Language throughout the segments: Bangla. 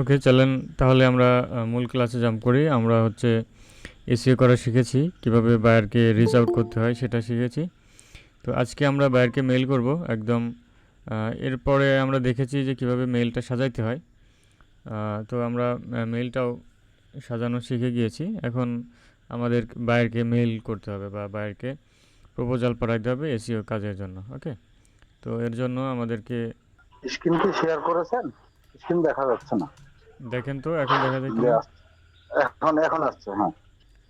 ওকে চলেন তাহলে আমরা মূল ক্লাসে জাম্প করি। আমরা হচ্ছে এসিও করা শিখেছি, কীভাবে বায়ারকে রিচ আউট করতে হয় সেটা শিখেছি। তো আজকে আমরা বায়ারকে মেল করব, একদম এরপরে আমরা দেখেছি যে কীভাবে মেলটা সাজাইতে হয়। তো আমরা মেলটাও সাজানো শিখে গিয়েছি। এখন আমাদের বায়ারকে মেল করতে হবে বা বায়ারকে প্রপোজাল পাঠাইতে হবে এসিও কাজের জন্য ওকে তো এর জন্য আমাদেরকে স্ক্রিন কি শেয়ার করেছেন? স্ক্রিন দেখা যাচ্ছে না। দেখেন তো এখন দেখা যায় যে কিনা? আস- এখন এখন আসছে হ্যাঁ।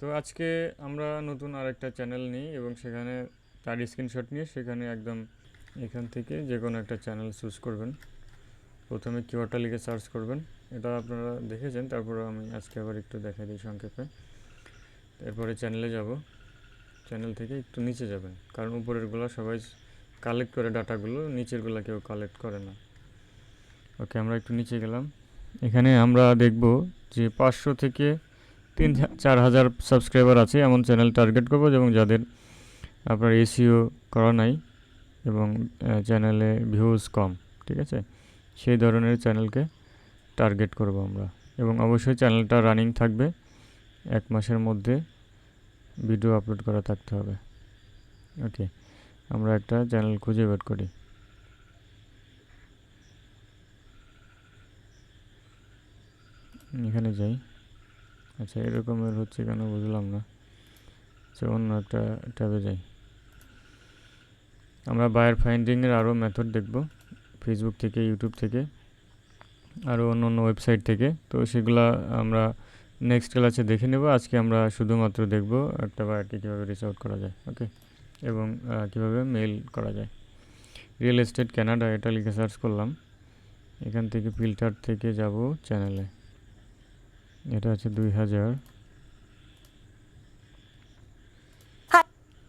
তো আজকে আমরা নতুন আরেকটা চ্যানেল নিই এবং সেখানে তার স্ক্রিনশট নিয়ে সেখানে একদম এখান থেকে যে কোনো একটা চ্যানেল চুজ করবেন। প্রথমে কিওয়ার্ডটা লিখে সার্চ করবেন। এটা আপনারা দেখেছেন তারপরে আমি আজকে আবার একটু দেখাই দিই সংক্ষেপে। এরপরে চ্যানেলে যাব। চ্যানেল থেকে একটু নিচে যাবেন কারণ উপরেরগুলো সবাই কালেক্ট করে ডাটাগুলো নিচেরগুলো কেউ কালেক্ট করে না। ওকে, আমরা একটু নিচে গেলাম। এখানে আমরা দেখব যে পাঁচশো থেকে তিন চার হাজার সাবস্ক্রাইবার আছে এমন চ্যানেল টার্গেট করব এবং যাদের আপনার এসিও করা নাই এবং চ্যানেলে ভিউজ কম, ঠিক আছে? সেই ধরনের চ্যানেলকে টার্গেট করব আমরা। এবং অবশ্যই চ্যানেলটা রানিং থাকবে। এক মাসের মধ্যে ভিডিও আপলোড করা থাকতে হবে। ওকে, আমরা একটা চ্যানেল খুঁজে বের করি। এখানে যাই। আচ্ছা এরকমের হচ্ছে কেন বুঝলাম না। আচ্ছা অন্য একটা ট্যাবে যাই। আমরা বায়ার ফাইন্ডিংয়ের আরও মেথড দেখব ফেসবুক থেকে ইউটিউব থেকে আরও অন্য অন্য ওয়েবসাইট থেকে। তো সেগুলা আমরা নেক্সট ক্লাসে দেখে নেব। আজকে আমরা শুধুমাত্র দেখব একটা বায়ারকে কীভাবে রিচ আউট করা যায় ওকে এবং কীভাবে মেল করা যায়। রিয়েল এস্টেট ক্যানাডা এটা লিখে সার্চ করলাম। এখান থেকে ফিল্টার থেকে যাব চ্যানেলে এটা আছে দুই হাজার।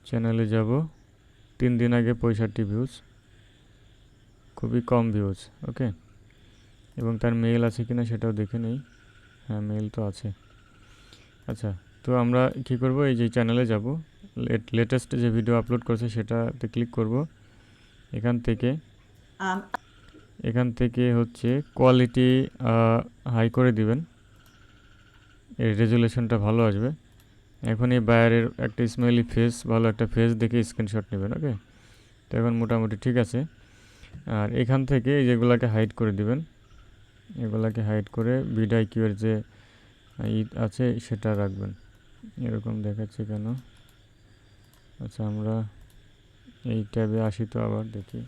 চ্যানেলে যাব। তিন দিন আগে পঁয়ষট্টি ভিউজ খুবই কম ভিউজ ওকে এবং তার মেল আছে কিনা সেটাও দেখে নেই। হ্যাঁ মেল তো আছে। আচ্ছা তো আমরা কি করব? এই যে চ্যানেলে যাব। লেটেস্ট যে ভিডিও আপলোড করছে সেটাতে ক্লিক করব। এখান থেকে। এখান থেকে হচ্ছে কোয়ালিটি হাই করে দিবেন। এর রেজুলেশনটা ভালো আসবে। এখন এই বায়ারের একটা স্মাইলি ফেস ভালো একটা ফেস দেখে স্ক্রিনশট নেবেন ওকে তো এখন মোটামুটি ঠিক আছে। আর এখান থেকে এই যেগুলোকে হাইড করে দিবেন, এগুলাকে হাইড করে বিডাই কিউয়ের যে ই আছে সেটা রাখবেন। এরকম দেখাচ্ছে কেন? আচ্ছা আমরা এই ট্যাবে আসি তো আবার, দেখি।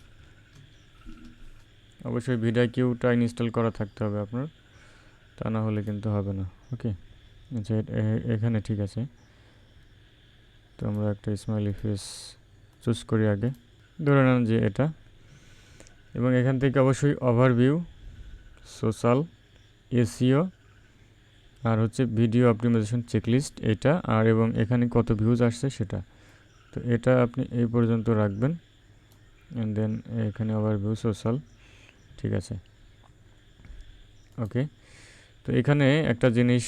অবশ্যই ভিডাই কিউটা ইনস্টল করা থাকতে হবে আপনার, তা না হলে কিন্তু হবে না ওকে আচ্ছা এখানে ঠিক আছে। তো আমরা একটা স্মাইলি ফেস চুজ করি আগে। ধরে নেন যে এটা। এবং এখান থেকে অবশ্যই ওভারভিউ সোশ্যাল এসিও আর হচ্ছে ভিডিও অপটিমাইজেশন চেকলিস্ট এটা, আর এবং এখানে কত ভিউজ আসছে সেটা। তো এটা আপনি এই পর্যন্ত রাখবেন। অ্যান্ড দেন এখানে ওভারভিউ সোশ্যাল ঠিক আছে। ওকে তো এখানে একটা জিনিস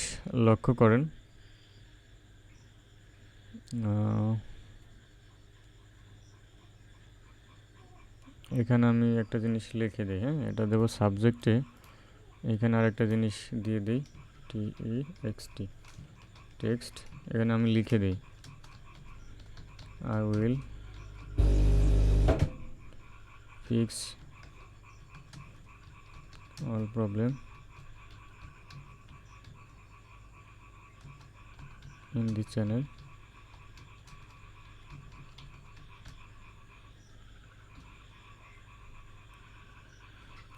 লক্ষ্য করেন। এখানে আমি একটা জিনিস লিখে দিই হ্যাঁ? এটা দেবো সাবজেক্টে এখানে আর একটা জিনিস দিয়ে দিই টি ই এক্স টি টেক্সট এখানে আমি লিখে দিই I will fix all problem the channel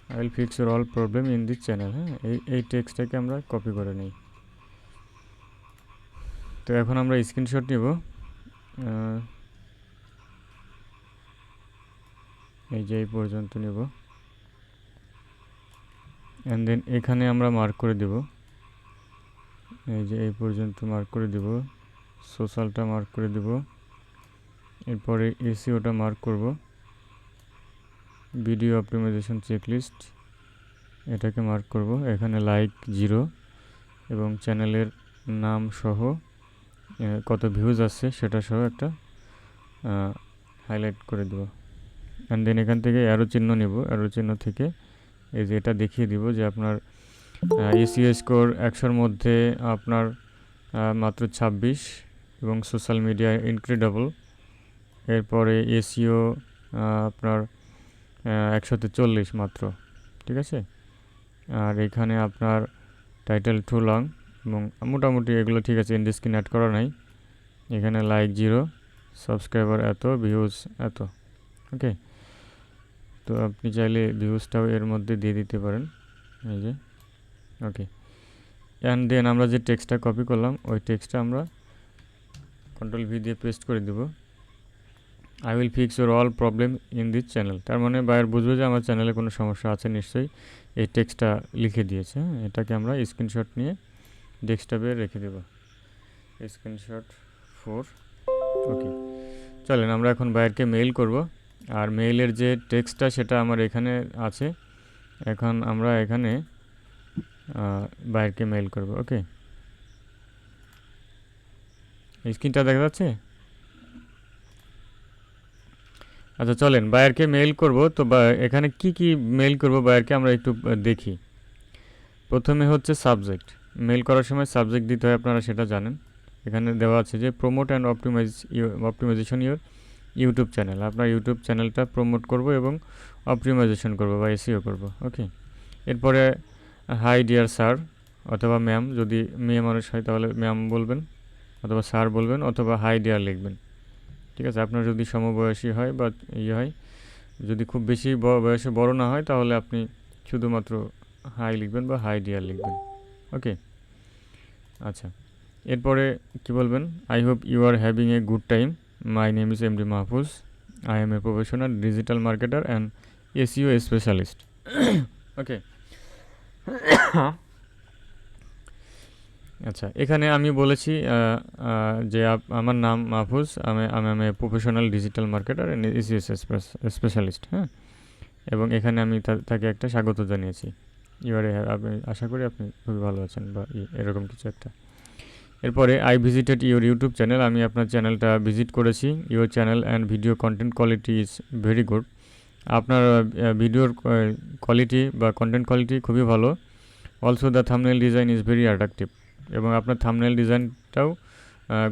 I will fix your all problem in the channel হ্যাঁ? এই এই টেক্সটটাকে আমরা কপি করে নিই। তো এখন আমরা স্ক্রিনশট নিব। এই যে এই পর্যন্ত নেব। অ্যান্ড দেন এখানে আমরা মার্ক করে দেব। এই যে এই পর্যন্ত মার্ক করে দেব সোশ্যালটা মার্ক করে দেব, এরপরে এসিওটা মার্ক করব ভিডিও অপটিমাইজেশন চেকলিস্ট এটাকে মার্ক করব, এখানে লাইক জিরো এবং চ্যানেলের নাম সহ কত ভিউজ আসছে সেটা সহ একটা হাইলাইট করে দেব। অ্যান্ড দেন এখান থেকে অ্যারো চিহ্ন নেব অ্যারো চিহ্ন থেকে এই যে এটা দেখিয়ে দিব যে আপনার এসিও স্কোর একশোর মধ্যে আপনার মাত্র ছাব্বিশ এবং সোশ্যাল মিডিয়া ইনক্রেডিবল। এরপরে এসিও আপনার একশোতে চল্লিশ মাত্র, ঠিক আছে? আর এখানে আপনার টাইটেল টু লং এবং মোটামুটি এগুলো ঠিক আছে ইন্ডি স্ক্রিন অ্যাড করা নাই। এখানে লাইক জিরো, সাবস্ক্রাইবার এত, ভিউজ এত, ওকে? তো আপনি চাইলে ভিউজটাও এর মধ্যে দিয়ে দিতে পারেন, এই যে। ওকে অ্যান্ড দেন আমরা যে টেক্সটটা কপি করলাম, ওই টেক্সটটা আমরা কন্ট্রোল ভি দিয়ে পেস্ট করে দেব। I will fix your all problem in this channel তার মানে বায়ার বুঝবে যে আমার চ্যানেলে কোনো সমস্যা আছে নিশ্চয়ই। এই টেক্সটটা লিখে দিয়েছে হ্যাঁ? এটাকে আমরা স্ক্রিনশট নিয়ে ডেস্কটপে রেখে দেব। স্ক্রিনশট ফোর ওকে চলেন, আমরা এখন বায়ারকে মেইল করব। আর মেইলের যে টেক্সটটা সেটা আমার এখানে আছে। এখন আমরা এখানে বায়ারকে মেইল করব ওকে স্ক্রিনটা দেখা যাচ্ছে? আচ্ছা চলেন বায়ারকে মেইল করব, তো এখানে কি কি মেইল করব বায়ারকে আমরা একটু দেখি। প্রথমে হচ্ছে সাবজেক্ট মেইল করার সময় সাবজেক্ট দিতে হয় আপনারা সেটা জানেন। এখানে দেওয়া আছে যে promote and optimize optimization your YouTube channel আপনার ইউটিউব চ্যানেলটা প্রমোট করব এবং অপটিমাইজেশন করব বা এসিও করব ওকে এরপরে হাই ডিয়ার স্যার অথবা ম্যাম যদি মেয়ে মানুষ হয় তাহলে ম্যাম বলবেন, অথবা স্যার বলবেন, অথবা হাই ডিয়ার লিখবেন। ঠিক আছে? আপনার যদি সমবয়সী হয় বা ইয়ে হয়, যদি খুব বেশি বয়সে বড় না হয়, তাহলে আপনি শুধুমাত্র হাই লিখবেন বা হাই ডিয়ার লিখবেন। ওকে আচ্ছা। এরপরে কি বলবেন? I hope you are having a good time my name is M D Mahfuz I am a professional digital marketer and SEO specialist okay আচ্ছা এখানে আমি বলেছি যে আমার নাম মাহফুজ, আমি আমি আমি professional digital marketer SEO specialist হ্যাঁ? এবং এখানে আমি তাকে একটা স্বাগত জানিয়েছি। এবারে আপনি, আশা করি আপনি খুবই ভালো আছেন বা এরকম কিছু একটা। এরপরে I visited your YouTube channel আমি আপনার চ্যানেলটা ভিজিট করেছি। Your channel and video content quality is very good আপনার ভিডিওর কোয়ালিটি বা কন্টেন্ট কোয়ালিটি খুবই ভালো। Also the thumbnail design is very attractive এবং আপনার থামনেল ডিজাইনটাও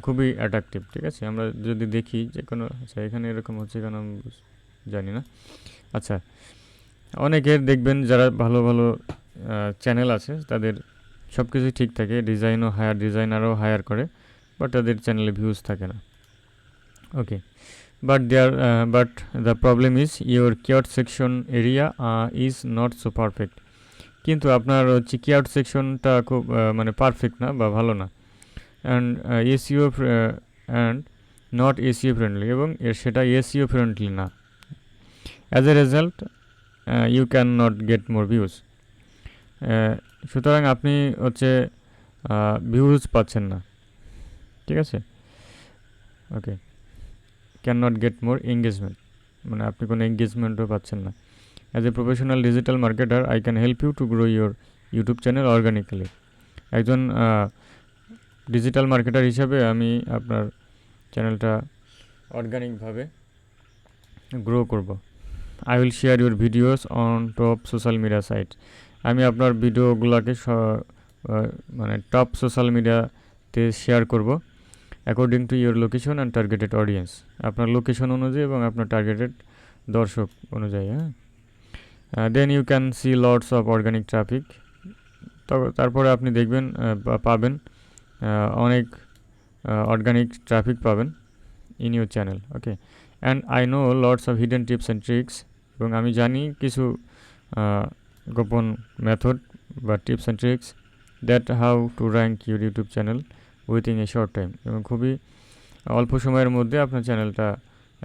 খুবই অ্যাট্রাকটিভ ঠিক আছে? আমরা যদি দেখি যে কোনো আচ্ছা এখানে এরকম হচ্ছে কেন আমি জানি না। আচ্ছা অনেকের দেখবেন যারা ভালো ভালো চ্যানেল আছে, তাদের সব কিছুই ঠিক থাকে ডিজাইনও হায়ার ডিজাইনারও হায়ার করে বাট তাদের চ্যানেলে ভিউজ থাকে না। Okay but there but the problem is your keyword section area is not so perfect কিন্তু আপনার হচ্ছে কিওয়ার্ড সেকশনটা খুব মানে পারফেক্ট না বা ভালো না। And SEO and not SEO friendly এবং এর সেটা এসিও ফ্রেন্ডলি না। As a result you can not get more views সুতরাং আপনি হচ্ছে ভিউজ পাচ্ছেন না। ঠিক আছে? Okay can not get more engagement মানে আপনি কোনো এঙ্গেজমেন্টও পাচ্ছেন না। As a professional digital marketer I can help you to grow your YouTube channel organically একজন ডিজিটাল মার্কেটার হিসাবে আমি আপনার চ্যানেলটা অর্গানিকভাবে গ্রো করব। I will share your videos on top social media site আমি আপনার ভিডিওগুলোকে মানে টপ সোশ্যাল মিডিয়াতে শেয়ার করব। According to your location and targeted audience আপনার লোকেশন অনুযায়ী এবং আপনার টার্গেটেড দর্শক অনুযায়ী হ্যাঁ? Then you can see lots of organic traffic তারপরে আপনি দেখবেন পাবেন অনেক অর্গানিক ট্রাফিক পাবেন in your channel okay and I know lots of hidden tips and tricks এবং আমি জানি কিছু গোপন মেথড বা tips and tricks that how to rank your YouTube channel within a short time এবং খুবই অল্প সময়ের মধ্যে আপনার চ্যানেলটা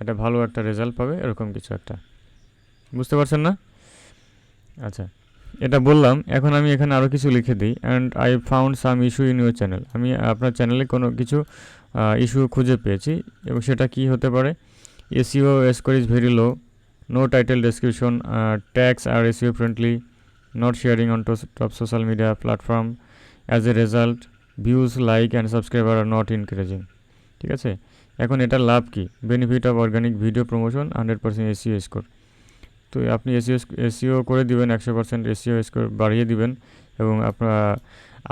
একটা ভালো একটা রেজাল্ট পাবে, এরকম কিছু একটা। বুঝতে পারছেন না? আচ্ছা এটা বললাম, এখন আমি এখানে আরও কিছু লিখে দিই। And I found some issue in your channel আমি আপনার চ্যানেলে কোনো কিছু ইস্যু খুঁজে পেয়েছি এবং সেটা কি হতে পারে? SEO score is very low no title description tags are SEO friendly not sharing on top social media platform as a result views like and subscriber are not encouraging ঠিক আছে? এখন এটার লাভ কি? Benefit of organic video promotion hundred percent SEO score তো আপনি এসিও এসিও করে দিবেন, একশো পার্সেন্ট এসিও স্কোর বাড়িয়ে দিবেন এবং আপনার,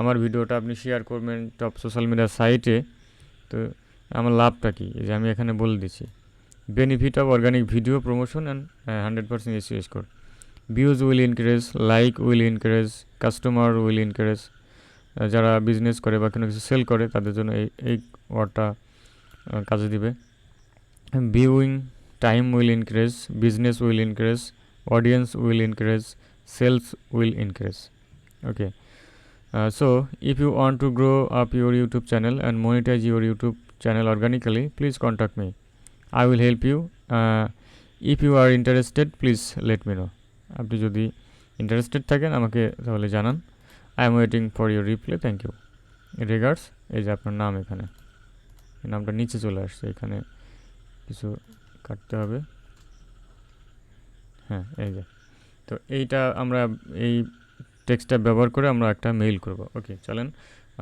আমার ভিডিওটা আপনি শেয়ার করবেন টপ সোশ্যাল মিডিয়া সাইটে তো আমার লাভটা কী? যে আমি এখানে বলে দিচ্ছি। Benefit of organic video promotion and hundred percent SEO score views will increase like will increase customer will increase যারা বিজনেস করে বা কোনো কিছু সেল করে, তাদের জন্য এই এই ওয়ার্ডটা কাজে দিবে। Viewing time will increase business will increase audience will increase sales will increase okay so if you want to grow up your YouTube channel and monetize your YouTube channel organically please contact me I will help you if you are interested please let me know আপনি যদি ইন্টারেস্টেড থাকেন, আমাকে তাহলে জানান। I am waiting for your reply thank you regards এই যে আপনার নাম এখানে। নামটা নিচে চলে আসছে এখানে কিছু কাটতে হবে। হ্যাঁ এই যে। তো এইটা আমরা এই টেক্সটটা ব্যবহার করে আমরা একটা মেইল করব। ওকে চলেন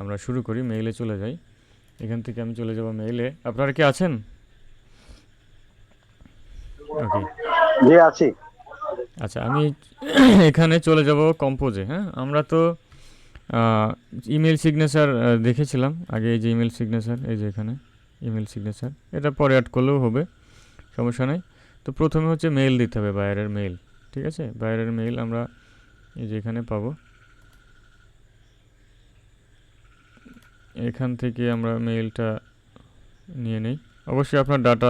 আমরা শুরু করি মেইলে চলে যাই। এখান থেকে আমি চলে যাব মেইলে। আপনারা কি আছেন? ওকে। জি আছি। আচ্ছা আমি এখানে চলে যাব কম্পোজে হ্যাঁ? আমরা তো ইমেল সিগনেচার দেখেছিলাম। আগে এই যে ইমেল সিগনেচার এই যে এখানে ইমেল সিগনেচার এটা পরে অ্যাড করলেও হবে, সমস্যা নেই। তো প্রথমে হচ্ছে মেইল দিতে হবে বাইরের মেইল ঠিক আছে? বাইরের মেইল আমরা এই যে এখানে পাবো। এখান থেকে আমরা মেইলটা নিয়ে নেই। অবশ্যই আপনার ডাটা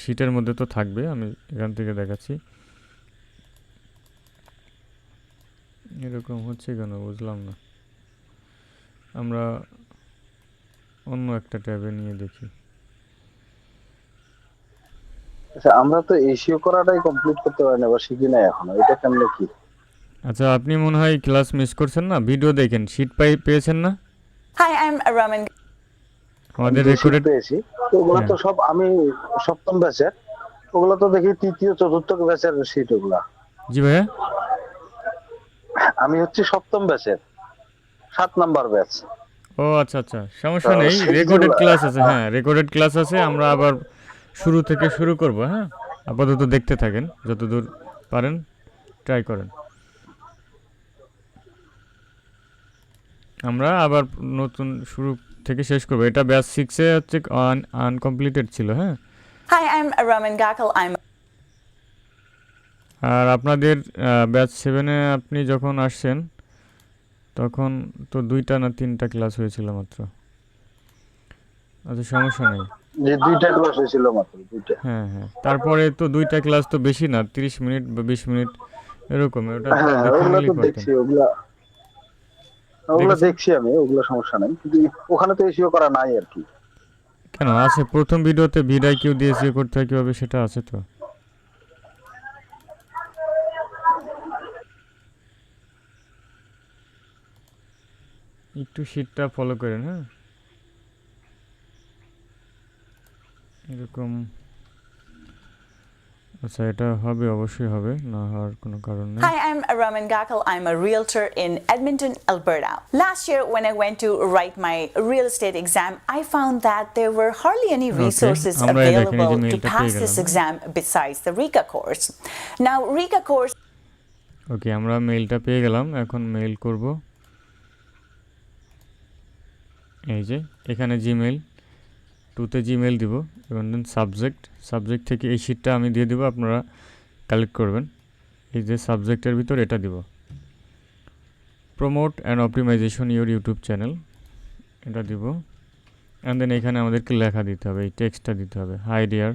শিটের মধ্যে তো থাকবে, আমি এখান থেকে দেখাচ্ছি। এরকম হচ্ছে কেন? বুঝলাম না। আমরা অন্য একটা ট্যাবে নিয়ে দেখি। আচ্ছা আমরা তো এসিও করাটাই কমপ্লিট করতে পারি না বা শিখি নাই এখনও। এটা কেমনে কি? আচ্ছা আপনি মনে হয় ক্লাস মিস করছেন না? ভিডিও দেখেন শিট পাই পেয়েছেন না? Hi, I'm Raman. আমাদের যে রেকর্ডেড পেয়েছি। তো ওগুলো তো সব আমি সপ্তম ব্যাচের ওগুলো তো দেখি তৃতীয় চতুর্থ ব্যাচের সিট ওগুলা। জি ভাইয়া। আমি হচ্ছে সপ্তম ব্যাচের সাত নাম্বার ব্যাচ ও আচ্ছা আচ্ছা। সমস্যা নেই রেকর্ডেড ক্লাস আছে হ্যাঁ রেকর্ডেড ক্লাস আছে আমরা আবার শুরু থেকে শুরু করব হ্যাঁ? আপাতত দেখতে থাকেন যতদূর পারেন ট্রাই করেন। আমরা আবার নতুন শুরু থেকে শেষ করব। এটা ব্যাচ সিক্সে হচ্ছে আনকমপ্লিটেড ছিল হ্যাঁ? Hi, I'm Raman Gakal. I'm আর আপনাদের ব্যাচ সেভেনে আপনি যখন আসছেন তখন তো দুইটা না তিনটা ক্লাস হয়েছিল মাত্র? আচ্ছা সমস্যা নেই। দুইটা ক্লাস হয়েছিল মাত্র দুইটা। হ্যাঁ হ্যাঁ। তারপরে তো দুইটা ক্লাস তো বেশি না তিরিশ মিনিট বা বিশ মিনিট এরকম। ওটা হ্যাঁ। দেখছি ওগুলা ওগুলা দেখছি। আমি ওগুলা সমস্যা নাই। কিন্তু ওখানে তো এসিও করা নাই আর কি। কেন? আছে। প্রথম ভিডিওতে ভিডাই কিউ দিয়ে সিও করতে হয় কীভাবে? সেটা আছে তো। একটু শীটটা ফলো করেন হ্যাঁ এরকম আচ্ছা এটা হবে অবশ্যই হবে না হওয়ার কোনো কারণ নেই Hi, I'm Raman Gakal. I'm a realtor in Edmonton, Alberta. Last year, when I went to write my real estate exam, I found that there were hardly any resources দেখেন, available to pass this exam besides the RICA course. Now, RICA course ওকে আমরা মেইলটা পেয়ে গেলাম এখন মেইল করব এই যে, এখানে জিমেইল টুতে জিমেইল দিব এবং দেন সাবজেক্ট সাবজেক্ট থেকে এই শিটটা আমি দিয়ে দিব, আপনারা কালেক্ট করবেন। এই যে সাবজেক্টের ভিতর এটা দিব। Promote and optimization your YouTube channel এটা দিব। অ্যান্ড দেন এখানে আমাদেরকে লেখা দিতে হবে, এই টেক্সটটা দিতে হবে। হাই ডিয়ার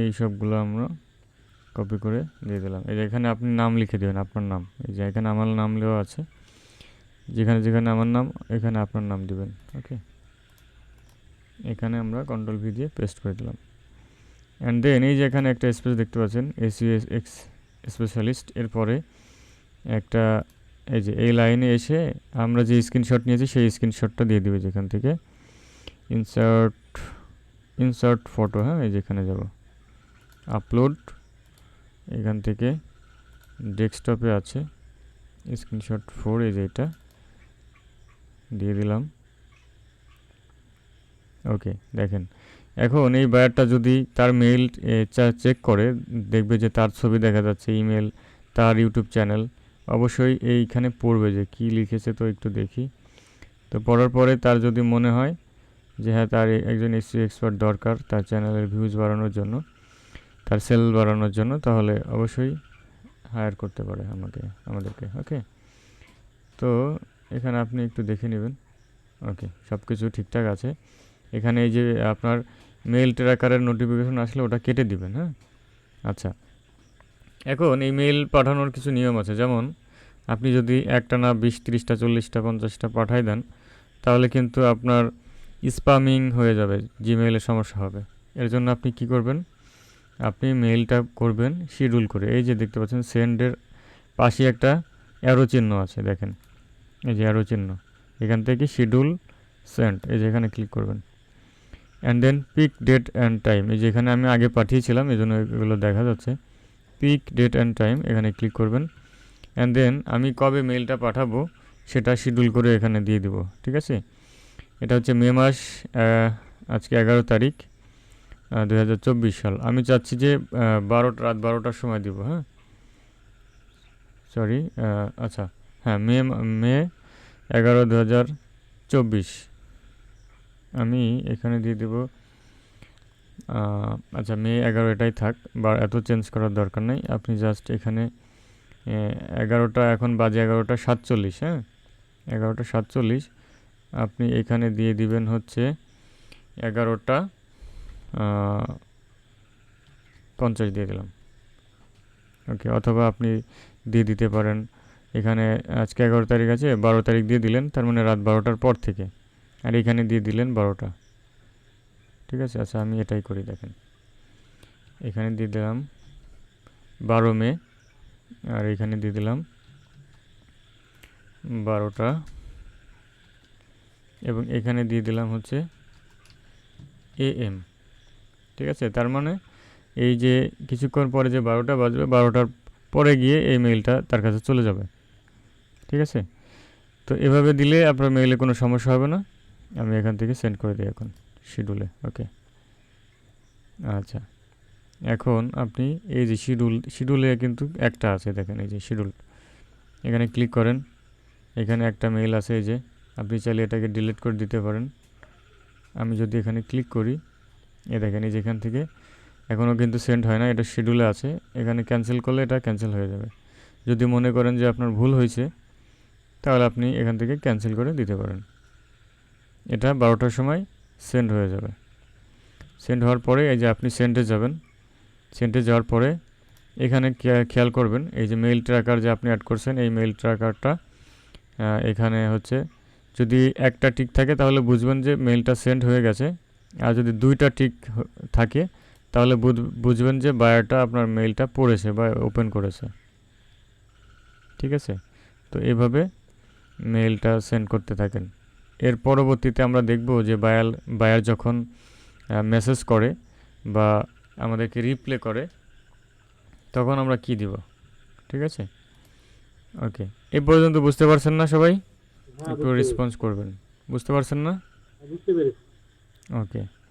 এই সবগুলো আমরা কপি করে দিয়ে দিলাম। এই যে এখানে আপনি নাম লিখে দেবেন, আপনার নাম। এই যে এখানে আমার নাম লেওয়া আছে। যেখানে যেখানে আমার নাম, এখানে আপনার নাম দিবেন ওকে এখানে আমরা কন্ট্রোল ভি দিয়ে পেস্ট করে দিলাম। অ্যান্ড দেন এই যে এখানে একটা স্পেস দেখতে পাচ্ছেন এসিএস এক্স স্পেশালিস্ট এরপরে একটা, এই যে এই লাইনে এসে আমরা যে স্ক্রিনশট নিয়েছি, সেই স্ক্রিনশটটা দিয়ে দিবে যেখান থেকে। ইনসার্ট ইনসার্ট ফটো হ্যাঁ এই যেখানে যাব। আপলোড এখান থেকে ডেস্কটপে আছে। স্ক্রিনশট ফোর এই যে এটা। দিয়ে দিলাম। ওকে দেখেন। এখন এই বায়ারটা যদি তার মেইল চেক করে, দেখবে যে তার ছবি দেখা যাচ্ছে ইমেল তার ইউটিউব চ্যানেল অবশ্যই এইখানে পড়বে যে কি লিখেছে তো একটু দেখি। তো পড়ার পরে তার যদি মনে হয় যে হ্যাঁ তার একজন এসি এক্সপার্ট দরকার, তার চ্যানেলের ভিউজ বাড়ানোর জন্য, তার সেল বাড়ানোর জন্য, তাহলে অবশ্যই হায়ার করতে পারে আমাকে, আমাদেরকে ওকে তো এখানে আপনি একটু দেখে নেবেন। ওকে সব কিছু ঠিকঠাক আছে। এখানে এই যে আপনার মেল ট্র্যাকারের নোটিফিকেশন আসলে ওটা কেটে দিবেন হ্যাঁ? আচ্ছা। এখন এই মেল পাঠানোর কিছু নিয়ম আছে। যেমন, আপনি যদি একটা না বিশ, তিরিশটা, চল্লিশটা, পঞ্চাশটা পাঠাই দেন, তাহলে কিন্তু আপনার স্পামিং হয়ে যাবে জিমেইলের সমস্যা হবে। এর জন্য আপনি কি করবেন? আপনি মেইলটা করবেন শিডিউল করে। এই যে দেখতে পাচ্ছেন সেন্ডের পাশে একটা অ্যারো চিহ্ন আছে, দেখেন। এই যে অ্যারো চিহ্ন। এখান থেকে শিডিউল সেন্ট এই যে এখানে ক্লিক করবেন। And then pick date and time এই যে এখানে আমি আগে পাঠিয়েছিলাম, এই জন্য এগুলো দেখা যাচ্ছে। পিক ডেট অ্যান্ড টাইম এখানে ক্লিক করবেন। অ্যান্ড দেন আমি কবে মেইলটা পাঠাবো, সেটা শিডিউল করে এখানে দিয়ে দিব, ঠিক আছে? এটা হচ্ছে মে মাস আজকে এগারো তারিখ দু হাজার চব্বিশ সাল। আমি চাচ্ছি যে বারোটা, রাত বারোটার সময় দিব হ্যাঁ? সরি আচ্ছা। হ্যাঁ মে মে এগারো দু হাজার চব্বিশ। আমি এখানে দিয়ে দেব আচ্ছা মে এগারো এটাই থাক, বা এত চেঞ্জ করার দরকার নেই। আপনি জাস্ট এখানে এগারোটা, এখন বাজে এগারোটা সাতচল্লিশ হ্যাঁ? এগারোটা সাতচল্লিশ, আপনি এখানে দিয়ে দিবেন হচ্ছে এগারোটা পঞ্চাশ দিয়ে দিলাম। ওকে, অথবা আপনি দিয়ে দিতে পারেন এখানে আজকে এগারো তারিখ আছে, বারো তারিখ দিয়ে দিলেন, তার মানে রাত বারোটার পর থেকে। আর এখানে দিয়ে দিলেন বারোটা। ঠিক আছে? আচ্ছা আমি এটাই করি, দেখেন। এখানে দিয়ে দিলাম বারো মে, আর এখানে দিয়ে দিলাম বারোটা। এবং এখানে দিয়ে দিলাম হচ্ছে এ এম। ঠিক আছে? তার মানে এই যে কিছুক্ষণ পরে যে বারোটা বাজবে, বারোটার পরে গিয়ে এই মেইলটা তার কাছে চলে যাবে। ঠিক আছে? তো এভাবে দিলে আপনার মেইলে কোনো সমস্যা হবে না। আমি এখান থেকে সেন্ড করে দিই এখন শিডিউলে ওকে আচ্ছা। এখন আপনি এই যে শিডিউল শিডিউলে কিন্তু একটা আছে দেখেন, এই যে শিডিউল এখানে ক্লিক করেন। এখানে একটা মেইল আছে এই যে, আপনি চাইলে এটাকে ডিলিট করে দিতে পারেন। আমি যদি এখানে ক্লিক করি, এ দেখেন এই যেখান থেকে, এখনও কিন্তু সেন্ড হয় না, এটা শিডিউলে আছে। এখানে ক্যান্সেল করলে এটা ক্যান্সেল হয়ে যাবে। যদি মনে করেন যে আপনার ভুল হয়েছে তাহলে আপনি এখান থেকে ক্যান্সেল করে দিতে পারেন। এটা বারোটার সময় সেন্ড হয়ে যাবে। সেন্ড হওয়ার পরে এই যে আপনি সেন্টে যাবেন সেন্টে যাওয়ার পরে এখানে খেয়াল করবেন, এই যে মেইল ট্র্যাকার যে আপনি অ্যাড করছেন, এই মেইল ট্র্যাকারটা এখানে হচ্ছে যদি একটা টিক থাকে তাহলে বুঝবেন যে মেইলটা সেন্ড হয়ে গেছে। আর যদি দুইটা টিক থাকে তাহলে বুঝ- বুঝবেন যে বায়ারটা আপনার মেইলটা পড়েছে বা ওপেন করেছে। ঠিক আছে? তো এভাবে মেইলটা সেন্ড করতে থাকেন। এর পরবর্তীতে আমরা দেখব যে বায়াল বায়ার যখন মেসেজ করে বা আমাদেরকে রিপ্লে করে তখন আমরা কি দিব? ঠিক আছে? ওকে এ পর্যন্ত বুঝতে পারছেন না সবাই? একটু রেসপন্স করবেন। বুঝতে পারছেন না? ওকে